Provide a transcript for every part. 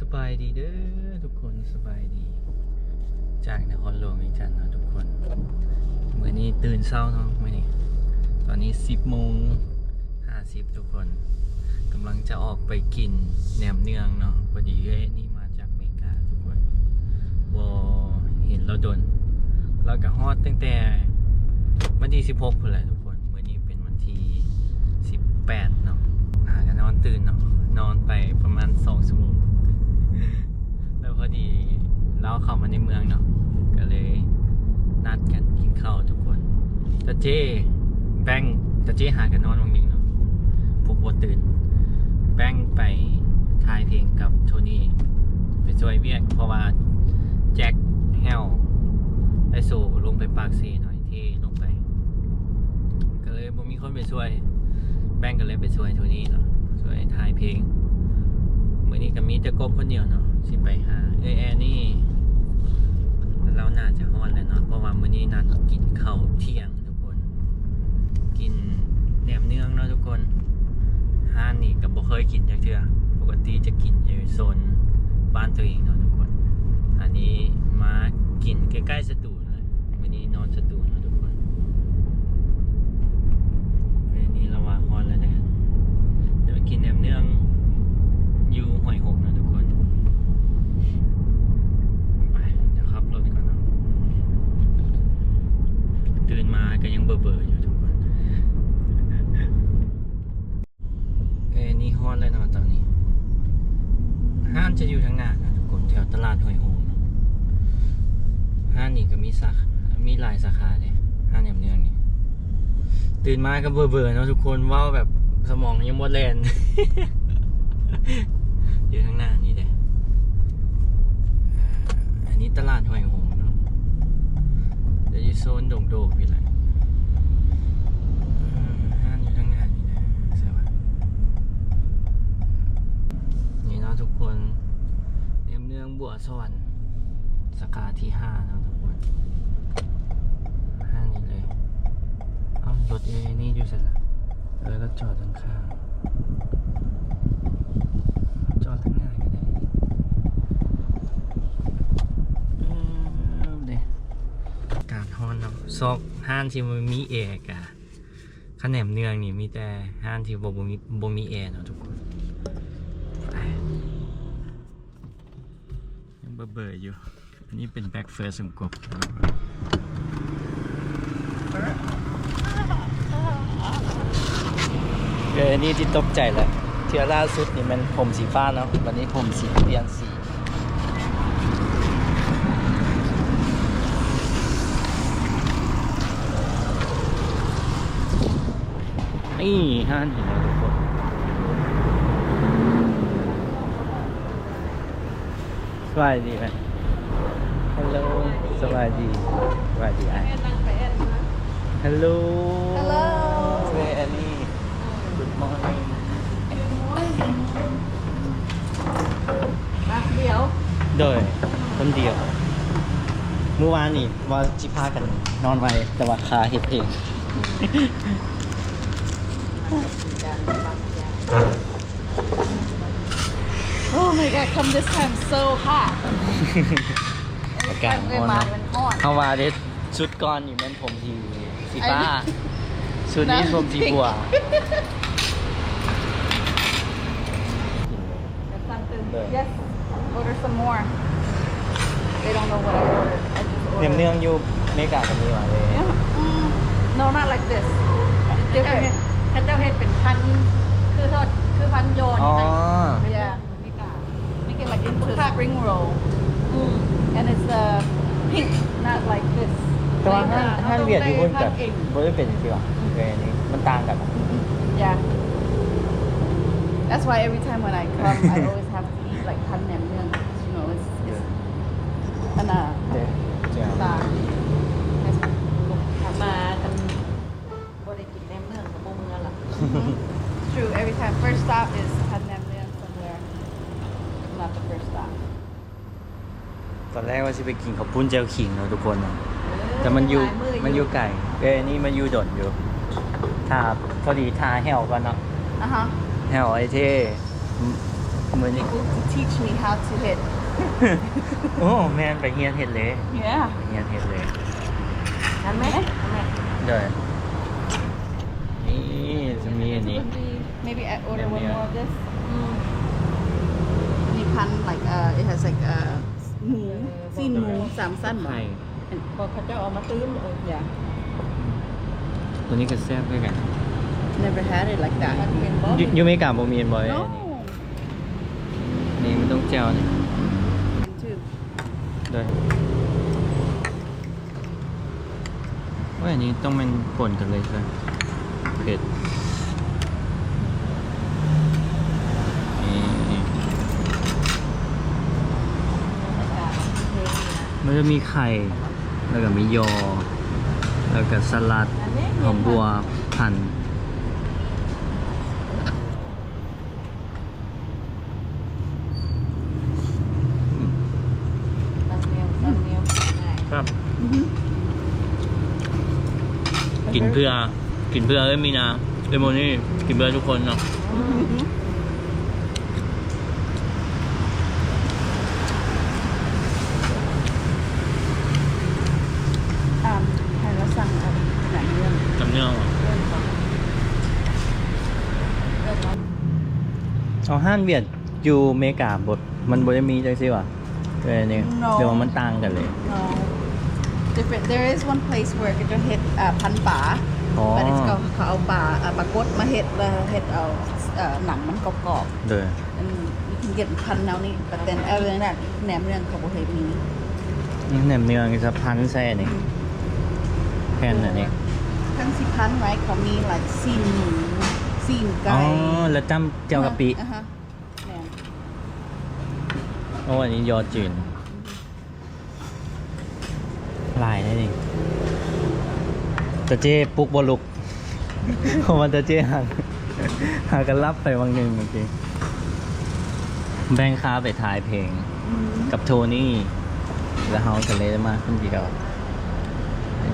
สบายดีเด้อทุกคนสบายดี จากนครหลวงเวีจันทน์เนาะทุกคนเมื่อนี้ตื่นเช้าเนาะเมื่อนี้ตอนนี้10โมง50ทุกคนกำลังจะออกไปกินแหนมเนืองเนาะพอดีเอ้นี่มาจากอเมริกาทุกคนบอเห็นเราโดนเราก็ฮอดตั้งแต่วันที่16พุ่นแหละทุกคนเมื่อนี้เป็นวันที่18เนาะหากันนอนตื่นเนาะนอนไปประมาณ2ชั่วโมง แล้วพอดีเราเข้ามาในเมืองเนาะก็เลยนัดกันกินข้าวทุกคนตาเจ้แบงตาเจ้หากันนอนวันนี้เนาะพวกบัวตื่น แบงไปทายเพลงกับโทนี่ไปช่วยเวียกเพราะว่าแจ็คแฮลไอโซลงไปปากซีหน่อยที่ลงไป ก็เลยบ่มีคนไปช่วย แบงก็เลยไปช่วยโทนี่เนาะช่วยทายเพลง มื่อนี้ก็มีแต่กบคนเดียวเนาะสิไปหาเอแอร์นี่เราน่าจะฮอนแล้วเนาะเพราะว่ามื้อนี้นัดกินข้าวเที่ยงทุกคน กินแหนมเนืองเนาะทุกคนห้านนี่ก็บ่เคยกินจักเทื่อปกติจะกินอยู่โซนบ้านตัวเองเนาะทุกคน อันนี้มากินใกล้ๆสตูลเลยมื้อนี้นอนสตูลเนาะทุกคนมื้อนี้ระหว่างฮอนแล้วนะเดี๋ยวไปกินแหนมเนือง อยู่หอยหกนะทุกคนไปเดี๋ยวขับรถก่อนนะตื่นมาก็ยังเบอร์เบอร์อยู่ทุกคนเอ้นี่ฮอนเลยนะตอนนี้ ห้านจะอยู่ทางหน้านะทุกคนแถวตลาดหอยโหงเนาะห้านนี่ก็มีสาขามีหลายสาขาเลยห้านแหนมเนืองนี่ตื่นมาก็เบอร์เบอร์เนาะทุกคนว่าแบบสมองยังหมดแรง อยู่ข้างหน้านี่เลยอ่าอันนี้ตลาดหอยหงเนาะเดี๋ยวอยู่โซนโด่งโดกอยู่เลยห้างอยู่ข้างหน้านี่นะใช่ปะนี่เนาะทุกคนเรียมเนืองบัวสวรรค์สาขาที่ห้าเนาะทุกคนห้างนี้เลย เอารถเอนี่อยู่เสร็จแล้วเออแล้วจอดข้างๆ จอดข้างหน้าก็ได้เออเด้อากาศฮ้อนเนาะ ซอกห้านที่มันมีแอร์กะขนมเนืองนี่มีแต่ห้านที่บ่บ่มีบ่มีแอร์เนาะทุกคนไปยังเบื่อๆอยู่ อันนี้เป็นแบ็คเฟิร์สมกบเออนี่ที่ตกใจเลยเทือล่าสุดนี่มันผมสีฟ้าเนาะวันนี้ผมสีเปลี่ยนสี นี่ฮะนี่นะทุกคนสบายดีไหมฮัลโหลสบายดีสบายดีไอ้ฮัลโหล Hello เซแอนนี่ Good morning มาเดี๋ยวโดยคนเดียว เมื่อวานนี่ว่าจิพากันนอนไว้แต่ว่าคาเห็ดเอง โอ้ my god come this time so hot อากาศเวร้อนมานะมันฮ้อนเข้ามาเด็ดชุดก้อนนี่แม่นผมสีสีฟ้าไอ้ชุดนี้นะผมสีบัว There's something There. yes order some more they don't know what I ordered I just เนียม ordered เนื่องอยู่อเมริกากันนี่หว่าเลย Yeah. Mm, no not like this เขา เจ้าเฮ็ดเขาเจ้าเฮ็ดเป็นพันคือทอดคือพันโยนอ๋อ yeah make it like into spring roll mm. and it's uh pink not like this แต่ว่าห้างห้างเวียดอยู่บนกับเองบริเป็นที่ว่าโอเคอันนี้มันต่างกัน Yeah. That's why every time when I come, I always have to eat like pan nam myung. You know, it's, it's and uh, เจ๊เจ้า da. มากันบริกินแนมเมืองกับโบเมืองล่ะ It's true. Every time, first stop is pan nam myung somewhere. Not the first stop. ต อนแรกว่าจะไปกินข้าวปุ้นเจลขิงเนาะทุกคนเนาะแต่มันอยู่มันอยู่ไก่เอ้ยนี่มันอยู่ดนอยู่ทาพอดีทาแหวก่อนเนาะ Uh huh. แหวไอ้เท่เหมือนนี่ people to teach me how to hit โอ้แมนไปเฮียนเห็ดเลย yeah ไปเฮียนเห็ดเลยนั่นไหมนั่นไหมเดี๋ยวนี่จะมีอันนี้ maybe I order one Yeah, yeah. more of this มีพัน like uh it has like uh หมูซีนหมูสามสั้นไข่พอเขาเจะเอามาตื้มเออ yeah ตัวนี้ก็แซ่บด้วยกัน never had it like that มันเป็นบอยูยูไม่กลับบ่มีนบ่อย no นี่มันต้องเจลนี่ too ด้วยว่าอันนี้ต้องมันป่นกันเลยใช่ไหมเผ็ดนี่ มันจะมีไข่ แล้วก็มียอ แล้วก็สลัดหอมบัวพันตำเนียมตำเนียมง่ายครับ กินเพื่อ กินเพื่อเอ้ยมีนาเอ้ยโมนี่ กินเพื่อทุกคนเนาะ อ่าให้เราสั่งเอาหนังเรื่อง จำเนื้อเหรอเอา ห้านเวียดอยู่เมกาบทมันบ่ได้มีจังซี่วะเออนี่เดี๋ยวมันต่างกันเลย no different there is one place where ก็จะเฮ็ดอ่าพันป่าอ๋อ but it's เขาเขาเอาปลาอ่าปลากดมาเฮ็ดแล้วเฮ็ดเอาเอ่อหนังมันกรอบๆเด้อ and you can get พันแนวนี้ but then other than that แหนมเรื่องเขาบ่เคยมีนี่แหนมเนืองจะพันใส่อันนี่แผ่นอันนี้ ทั้งสิพันไว้เขามี like ซีนหมูซีนอ๋อไก่แล้วจ้ำเจียวกะปิ อ่าฮะแหนม โอ้อันนี้ยอจืนลายได้นี่ตะเจ้ปลุกบลุกเพราะว่าตะเจ้หางหากันรับไปวังหนึ่งเมื่อกี้แบงค้าไปถ่ายเพลง กับโทนี่ แล้วเฮากันเลยมาคนเดียว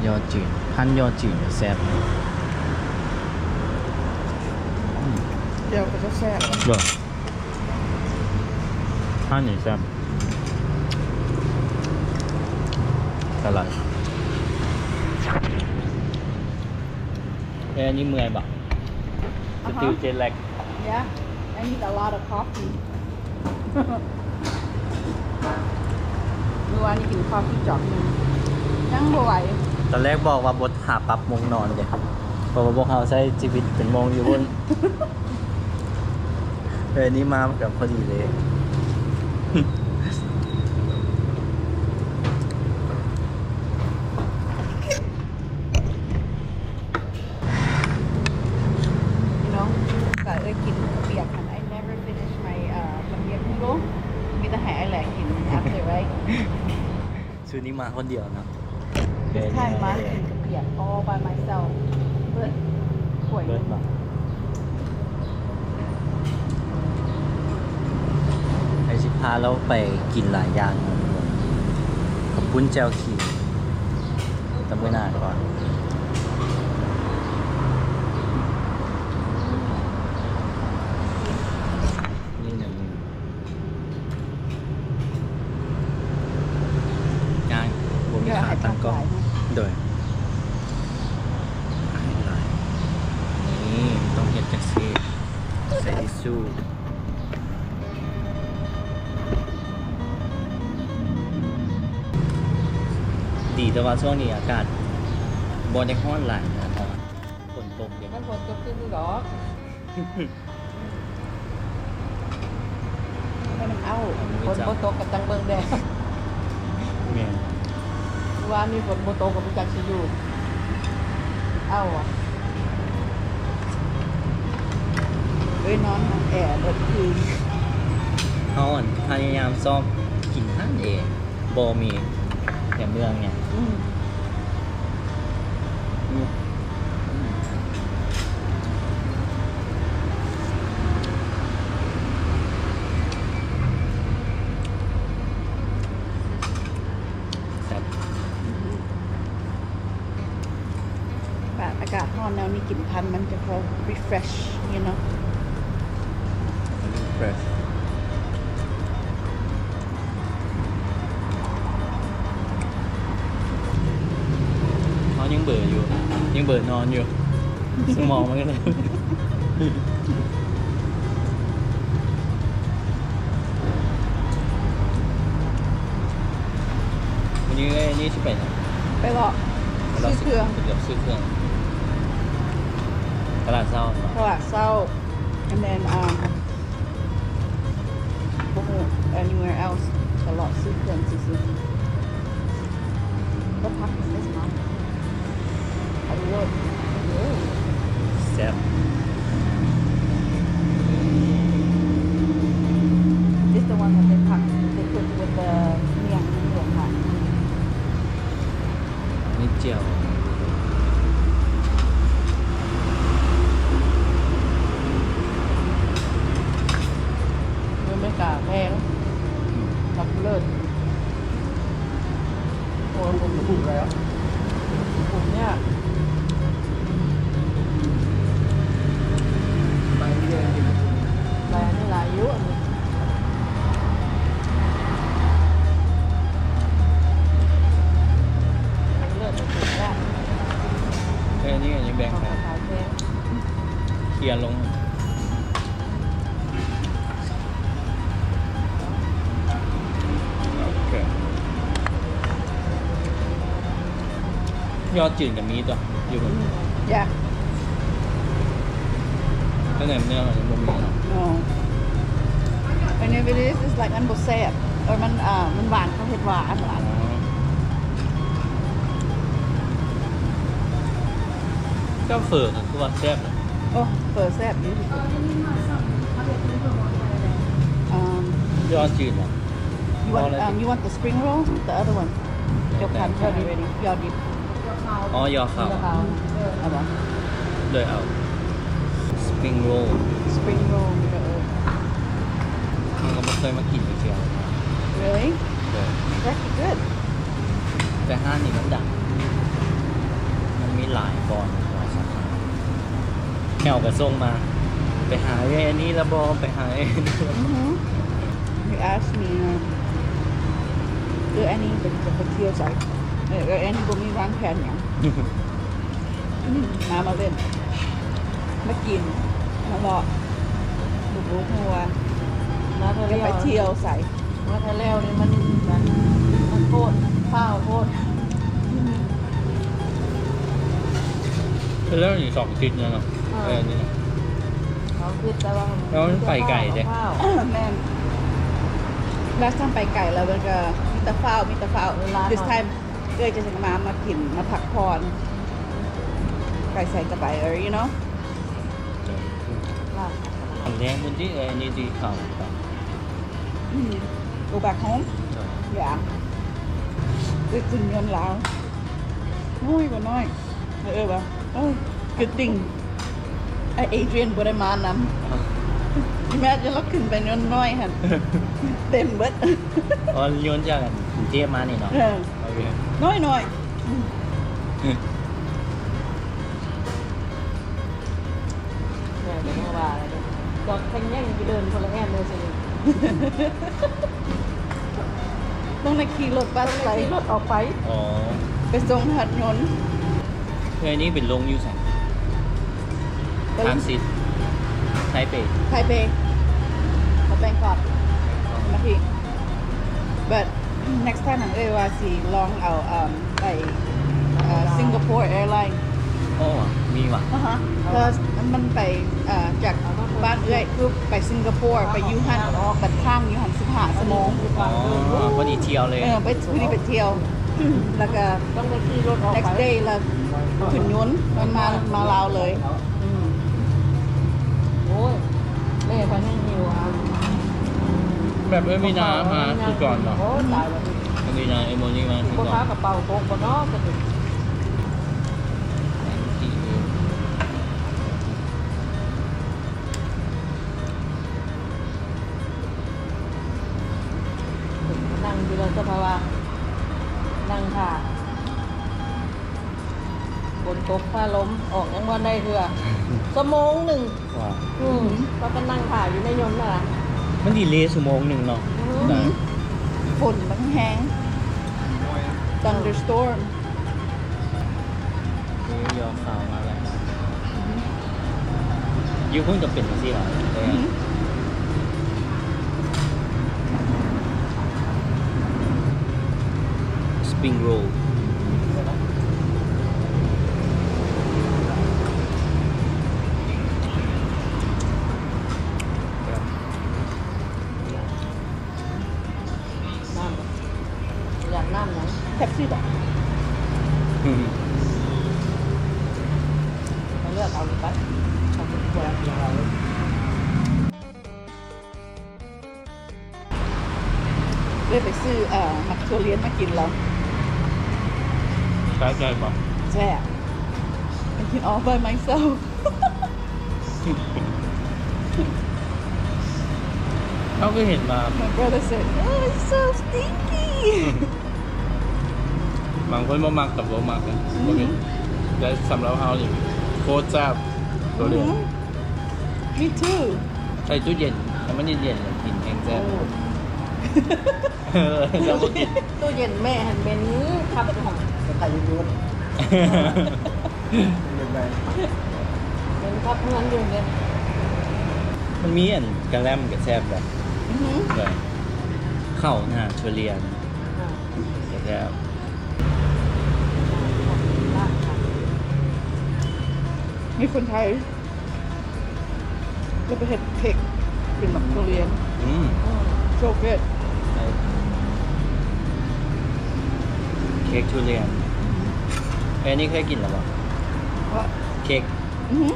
ยอดจืดพันยอดจืดแซ่บเดี๋ยวก็จะแซ่บ หรอพันนี่แซ่บอร่อยเอ้ยอันนี้เมื่อยบะสติลเจนแลก yeah I need a lot of coffee เมื่อวานนี้กิน coffee จอกหนึงยังบ่ไหวตอนแรกบอกว่าบทหาปรับมงนอนเด็กเพราะว่าพวกเขาใช้ชีวิตเป็นโมงอยู่บน เออนี่มากับพอดีเลย พี่น้องแต่เอ้ยกินเปียกหัน I never finish my เอ่อลำเอียงพิโลมีแต่แห่ไอแหลกกิน after right ชุดนี้มาคนเดียวเนอะ this time มากินเปียก all by myself เบิดป่วย เบิร์ดปะ ไอชิพาเราไปกินหลายอย่างขอบคุณเจลขีตำไว้นาก่อน แต่ว่าช่วงนี้อากาศบอลได้ห้อนหลายนะครับฝนตกอย่างมันฝนตกขึ้นหรอให้มันเอาฝนบ่ตกกับจังเบิงแดดเมียว่ามีฝนบ่ตกกับมีจักสิอยู่เอาอะเอ้ยนอนห้องแอร์เบิดคืนเขาอ่อนพยายามซ่อมกินท่านเองบอมีแต่เมืองเนี่ย อืมอืมแซ่บแบบอากาศร้อนแนวนี้กลิ่นพันธุ์มันจะพอ refresh you know เฟรชเบื่ออยู่ ยังเบื่อนอนอยู่ สมองมันก็เลยวันนี้ไอ้นี่ที่ไปไหนไปรอซื้อเครื่องเดี๋ยวซื้อเครื่องตลาดเศร้าเหรอตลาดเศร้า and then um โอ้โห anywhere else ตลอดซื้อเครื่องซื้อๆก็พัก ไ And if it is, it's like อันบแซ่บเออมันอ่ามันหวานเขาเผ็ดหวานหวานก็เฟิร์กคือว่าแซ่บนะโอ้เปิดแซ่บอยู่ที่สุด um ยอดจืดเหรอ you want um you want the spring roll the other one ยกคัน ready ready ยอดดิบอ๋อยอขาวเอาบ่ เลยเอา สปริงโรล spring roll มันก็เออมันก็ไม่เคยมากินเลยเชียว really เลย that's good แต่ห้างนี้มันดัง มันมีหลายบอลหลายสาขาแมวกับส่งมา ไปหาไอ้นี่ละบอไปหาไอ้นี่ละ Mhm. You asked me, um, เอออันนี้เป็นจะไปเที่ยวใส่เออเอออันนี้บ่มีวางแผนหยังอืมมามาเล่นมากินมาเลาะดูดูหัว มาเธอจะเลี้ยไปวเที่ยวใส่มาเธอเลี้ยวนี่มันมันมันโคตรข้าวโคตรคือแล้วอยู่สองทิศเนี่ยเนาะเออนี่นะเขาคือแต่ว่าแล้วมันไปไก่เด้ข้าวแม่นลาส time ไปไก่แล้วมันก็มีแตะฟ้าวมีแตะฟ้าว this time เอ้ยจะจะมามากินมาพักผ่อนไก่ใส่กระไปเออ you know ลาบอันแรกมันที่ไอ้นี่ดีข่าว ครับอืม go back home อย่าคือคุณเงินแล้วน้อยกว่าน้อยเออป่ะเออ good thing ไอเอเดรียนบ่ได้มานำแม่จะลักขึ้นไปน้อยน้อยหันเต็มเบิดอ๋อโยนจากกรุงเทพมานี่เนาะเออโอเคน้อยน้อยเนี่ยเดี๋ยวมาว่า อะไรเดี๋ยวจอดแข่งแย่งไปเดินคนละแง่เลยสิต้องในขี่รถบัสไปใส่รถออกไป อ๋อไปส่งหัดยนต์คืออันนี้เป็นลงยูใส่ไปทางซิดไทเปไทเปเขาแบงกอกมาพี่ but next time อันเอ้ยว่าสิลองเอาอืมไปสิงคโปร์แอร์ไลน์โอ้มีว่ะอ่าฮะเพราะมันไปเอ่อจาก บ้านเอ้ยคือไปสิงคโปร์ไปยูฮันบัดข้างยูฮันสิบห้าชั่วโมงอ๋อพอดีเที่ยวเลย เออไปพอดีไปเที่ยว แล้วก็ต้องไปขี่รถออกไป next day แล้วขึ้นยนต์มันมามาลาวเลยอืมโอ้ยเล่พันให้หิวอะแบบไม่มีน้ำมาคือก่อนเนาะโอ้ตายแล้วไม่มีน้ำเอโมนี่มาคือพ่อก่อค้านกระเป๋าโต๊ะบนนอกกัน ค่ะบนโต๊ะผ้าล้มออกยังวันได้เถื่อสมงหนึ่งว่าอืมก็ก็นั่งถ่ายอยู่ในยนต์น่ะล่ะมันดีเลยชั่วโมงหนึ่งเนาะอืมได้ฝนมันแห้ง thunderstorm ยอข่าวมาแล้วยูเพิ่งจะเป็นสิเหรอ แต่อืมสปริงโรลน้ำอยากน้ำยังแท็กซี่บอกมาเลือกเอาเลยไปเอาเป็นขวดเดียวเอาเลยเลยไปซื้อเอ่อมักโซเลียนมากินแล้ว ใช่ใช่ป่ะแซ่บไปกิน all by myself เขาก็เห็นมา my brother said oh it's so stinky บางคนบ่มักกับบ่มักนะบ่เป็นแต่สำหรับเฮานี่โคตรแซ่บตัวเดียว Mhm. me too ใส่ตู้เย็นแต่มันเย็นๆเลยกินแห้งแซ่บโอ้เออเราก็กิน ตู้เย็นแม่หันเป็นครับของ ไข่ยูนเป็นครับเงินอยู่เลยมันมีอันกระแลมกับแซ่บแบบอือหือเลยเข้าหน้าชวเลียนกับแซ่บมีคนไทยก็ไปเห็ดเค้กเป็นมักโซเลียนอืม so good เค้กทุเรียนเอ้ยนี่เคยกินหรือเปล่าว่าเค้กอือหือ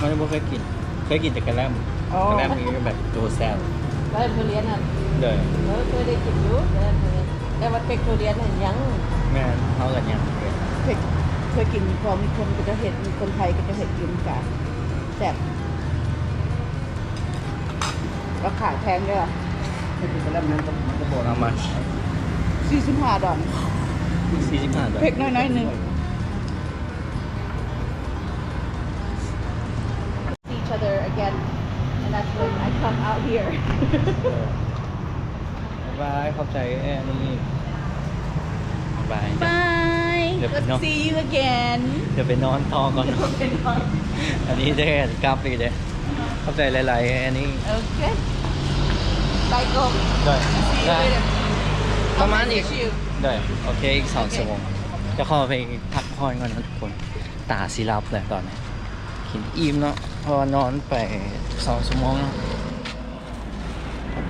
มันไม่เคยกิน เคยกินแต่กระแลมอ๋อ กระแลมนี่ก็แบบตัวแซ่บแล้วทุเรียนอะเลยเออเคยได้กินอยู่แต่ว่าเป็กทุเรียนเห็นยังแม่นเขากันยังเคยเคยกินพอมีคนก็จะเห็ดมีคนไทยก็จะเห็ดกินกันแซ่บก็ขายแพงด้วยเอามาสี่สิบห้าดอล สี่สิบห้าดอลเพ็กน้อยๆหนึ่ง each other again and that's when I come out here บ๊ายบายขอบใจแอนนี่บ๊ายบาย bye เดี๋ยวไป let's เนาะ see you again เดี๋ยวไปนอนต่อก่อน อันนี้ได้กลับอีกเด้ขอบใจหลายๆอันนี้ okay bye go ได้ see you ได้ later ประมาณอีก I'll message you ได้โอเค อีกสองชั่วโมงจะเข้าไปพักผ่อนก่อนนะทุกคนตาสิรับเลยตอนนี้กินอิ่มเนาะเพอนอนไปสองชั่วโมงเนาะ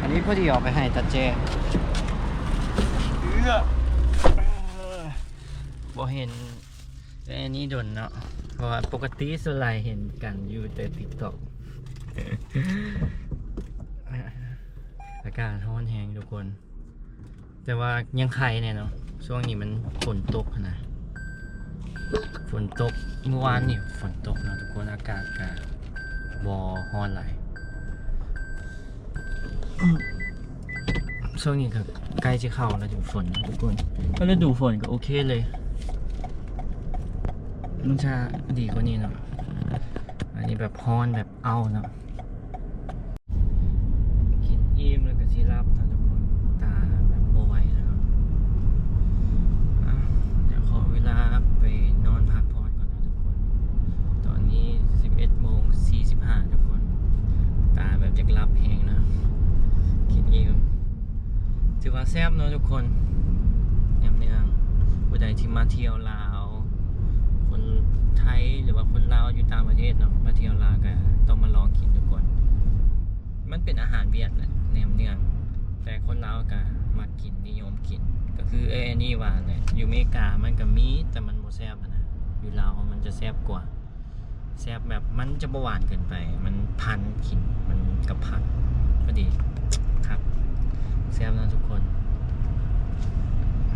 อันนี้พอดีออกไปให้ตาเจบ่เห็นแต่อันนี้โดนเนาะเพราะว่าปกติส่วนใหญ่เห็นกันอยู่แต่ติ๊กต็อกอากาศร้อนแหงทุกคน แต่ว่ายังไข่เนี่ยเนาะช่วงนี้มันฝนตกนะฝนตกเมื่อวานนี่ฝนตกเนาะทุกคนอากาศกะบอฮอนไหลยช่วงนี้ก็ใกล้จะเข้าแล้วดูฝนนะทุกคนก็ฤดูฝนก็โอเคเลยมันจะดีกว่านี้เนาะอันนี้แบบฮอนแบบเอาเนาะ กินอิ่มแล้วก็สิรับนะทุกคน ตาแบบโบไหวแล้วอะเดี๋ยวขอเวลาไปนอนพักผ่อนก่อนนะทุกคน ตอนนี้ 11โมง45ทุกคน ตาแบบจะรับแหงนะ กินอิ่มถือว่าแซ่บเนอะทุกคนยำเนืองผู้ใดที่มาเที่ยวลาว คนไทยหรือว่าคนลาวอยู่ ต่างประเทศเนาะมาเที่ยวลาวก็ต้องมาลองกินทุกคน มันเป็นอาหารเวียดแหละแหนมเนืองแต่คนลาวก็มากินนิยมกิน ก็คือเอ้ยนนี้ว่าเนี่ยอยู่เมกามันก็มีแต่มันโมแซบนะอยู่ลาวมันจะแซบกว่าแซบแบบมันจะบหวานเกินไป มันพันกินมันกับผักพอดีครับแซบนะทุกคน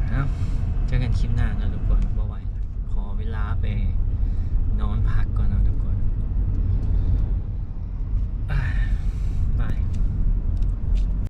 เอาเจอกันคลิปหน้านะทุกคนบ่ไหวแล้วขอเวลาไปนอนพัก 唉慢点